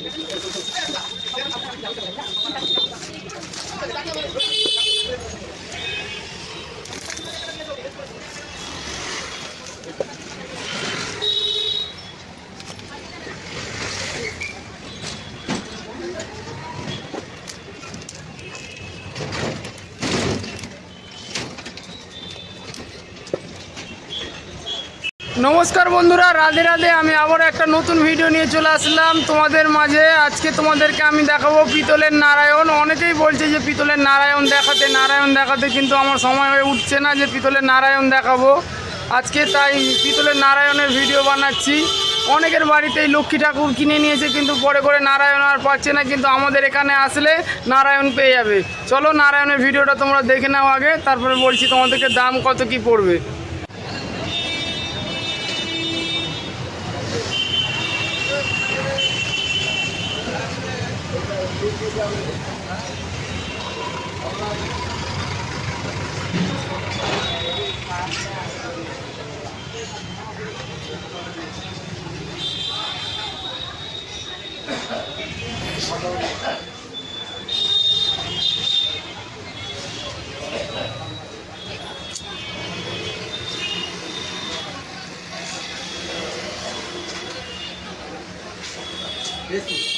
Thank you. নমস্কার বন্ধুরা, রাধে রাধে। আমি আবার একটা নতুন ভিডিও নিয়ে চলে আসলাম তোমাদের মাঝে। আজকে তোমাদেরকে আমি দেখাবো পিতলের নারায়ণ। অনেকেই বলছে যে পিতলের নারায়ণ দেখাতে নারায়ণ দেখাতে কিন্তু আমার সময় হয়ে উঠছে না যে পিতলের নারায়ণ দেখাবো। আজকে তাই পিতলের নারায়ণের ভিডিও বানাচ্ছি। অনেকের বাড়িতেই লক্ষ্মী ঠাকুর কিনে নিয়েছে, কিন্তু পরে করে নারায়ণ আর পাচ্ছে না, কিন্তু আমাদের এখানে আসলে নারায়ণ পেয়ে যাবে। চলো নারায়ণের ভিডিওটা তোমরা দেখে নাও আগে, তারপরে বলছি তোমাদেরকে দাম কত কি পড়বে। This is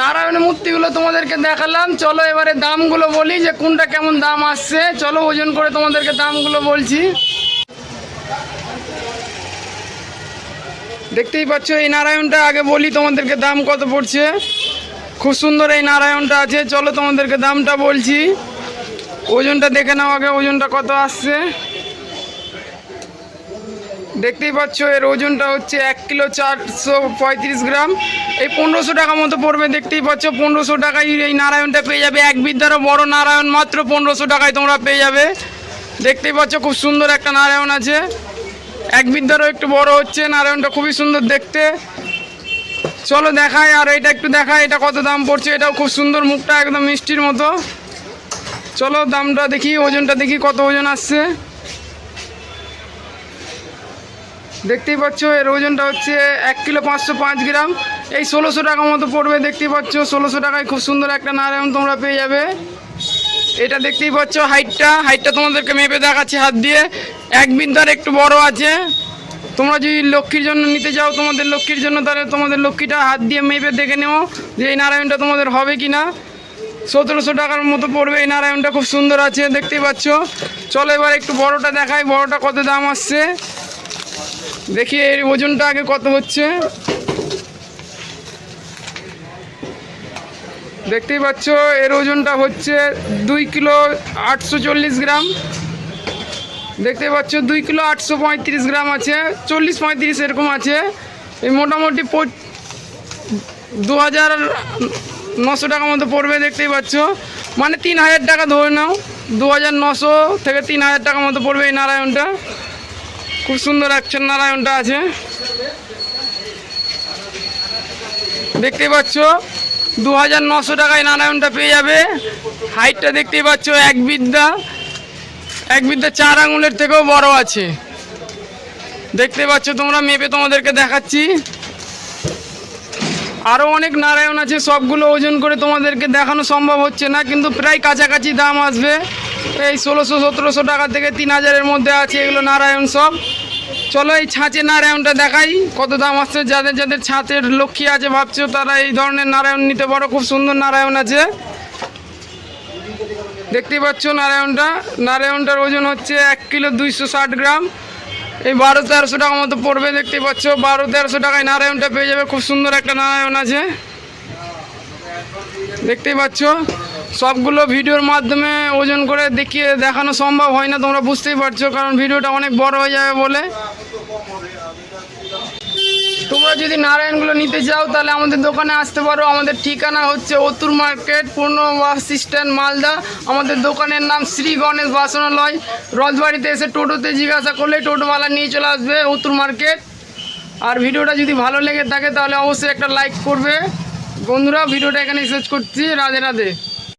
নারায়ণের মূর্তিগুলো তোমাদেরকে দেখালাম। চলো এবারে দামগুলো বলি যে কোনটা কেমন দাম আসছে। চলো ওজন করে তোমাদেরকে দামগুলো বলছি। দেখতেই পাচ্ছ, এই নারায়ণটা আগে বলি, তোমাদেরকে দাম কত পড়ছে? খুব সুন্দর এই নারায়ণটা আছে। চলো তোমাদেরকে দামটা বলছি। ওজনটা দেখে নাও আগে, ওজনটা কত আসছে? দেখতেই পাচ্ছ, এর ওজনটা হচ্ছে এক কিলো চারশো পঁয়ত্রিশ গ্রাম। এই পনেরোশো টাকা মতো পড়বে, দেখতেই পাচ্ছ, পনেরোশো টাকায় এই নারায়ণটা পেয়ে যাবে। এক বিদ্যারও বড় নারায়ণ, মাত্র পনেরোশো টাকায় তোমরা পেয়ে যাবে। দেখতেই পাচ্ছ, খুব সুন্দর একটা নারায়ণ আছে। এক বিদ্যারও একটু বড় হচ্ছে, নারায়ণটা খুবই সুন্দর দেখতে। চলো দেখাই, আর এটা একটু দেখাই, এটা কত দাম পড়ছে, এটাও খুব সুন্দর মুখটা একদম মিষ্টির মতো। চলো দামটা দেখি, ওজনটা দেখি, কত ওজন আসছে। দেখতেই পাচ্ছ, এর ওজনটা হচ্ছে এক কিলো পাঁচশো পাঁচ গ্রাম। এই ষোলোশো টাকা মতো পড়বে, দেখতেই পাচ্ছ, ষোলোশো টাকায় খুব সুন্দর একটা নারায়ণ তোমরা পেয়ে যাবে। এটা দেখতেই পাচ্ছ হাইটটা হাইটটা তোমাদেরকে মেপে দেখাচ্ছি হাত দিয়ে। এক বিদ্যার একটু বড় আছে। তোমরা যদি লক্ষ্মীর জন্য নিতে চাও তোমাদের লক্ষ্মীর জন্য, তাহলে তোমাদের লক্ষ্মীটা হাত দিয়ে মেপে দেখে নেও যে এই নারায়ণটা তোমাদের হবে কি না সতেরোশো টাকার মতো পড়বে, এই নারায়ণটা খুব সুন্দর আছে, দেখতেই পাচ্ছ। চলো এবার একটু বড়টা দেখাই, বড়টা কত দাম আসছে? দেখি এর ওজনটা আগে কত হচ্ছে? দেখতেই পাচ্ছ, এর ওজনটা হচ্ছে দুই কিলো আটশো চল্লিশ গ্রাম। দেখতেই পাচ্ছ, দুই কিলো আটশো পঁয়ত্রিশ গ্রাম আছে, চল্লিশ পঁয়ত্রিশ এরকম আছে। এই মোটামুটি দু হাজার নশো টাকা মতো পড়বে দেখতেই পাচ্ছ। মানে তিন হাজার টাকা ধরে নাও, দু হাজার নশো থেকে তিন হাজার টাকা মতো পড়বে এই নারায়ণটা। খুব সুন্দর একজন নারায়ণটা আছে। দেখতেই পাচ্ছ দু হাজার নশো টাকায় নারায়ণটা পেয়ে যাবে। হাইটটা দেখতেই পাচ্ছ, এক বিদ্যা। এক বিদ্যা চার আঙুলের থেকেও বড় আছে। দেখতে পাচ্ছ তোমরা মেপে তোমাদেরকে দেখাচ্ছি। আরও অনেক নারায়ণ আছে, সবগুলো ওজন করে তোমাদেরকে দেখানো সম্ভব হচ্ছে না, কিন্তু প্রায় কাছাকাছি দাম আসবে। এই ষোলোশো সতেরোশো টাকা থেকে তিন হাজারের মধ্যে আছে এগুলো নারায়ণ সব। চলো এই ছাঁচের নারায়ণটা দেখাই, কত দাম আসছে যাদের যাদের ছাঁচের লক্ষ্মী আছে ভাবছ তারা এই ধরনের নারায়ণ নিতে পারো, খুব সুন্দর নারায়ণ আছে। দেখতেই পাচ্ছ নারায়ণটা, নারায়ণটার ওজন হচ্ছে এক কিলো দুইশো ষাট গ্রাম। এই বারো তেরোশো টাকা মতো পড়বে, দেখতেই পাচ্ছ, বারো তেরোশো টাকায় নারায়ণটা পেয়ে যাবে, খুব সুন্দর একটা নারায়ণ আছে। দেখতেই পাচ্ছ সবগুলো ভিডিওর মাধ্যমে ওজন করে দেখিয়ে দেখানো সম্ভব হয় না, তোমরা বুঝতেই পারছ, কারণ ভিডিওটা অনেক বড় হয়ে যাবে বলে। তোমরা যদি নারায়ণগুলো নিতে চাও, তাহলে আমাদের দোকানে আসতে পারো। আমাদের ঠিকানা হচ্ছে অতুর মার্কেট, পূর্ণ বাস স্ট্যান্ড, মালদা। আমাদের দোকানের নাম শ্রী গণেশ বাসনালয়। রথবাড়িতে এসে টোটোতে জিজ্ঞাসা করলে টোটোওয়ালা নিয়ে চলে আসবে অতুর মার্কেট। আর ভিডিওটা যদি ভালো লেগে থাকে, তাহলে অবশ্যই একটা লাইক করবে। বন্ধুরা, ভিডিওটা এখানে শেষ করছি। রাধে রাধে।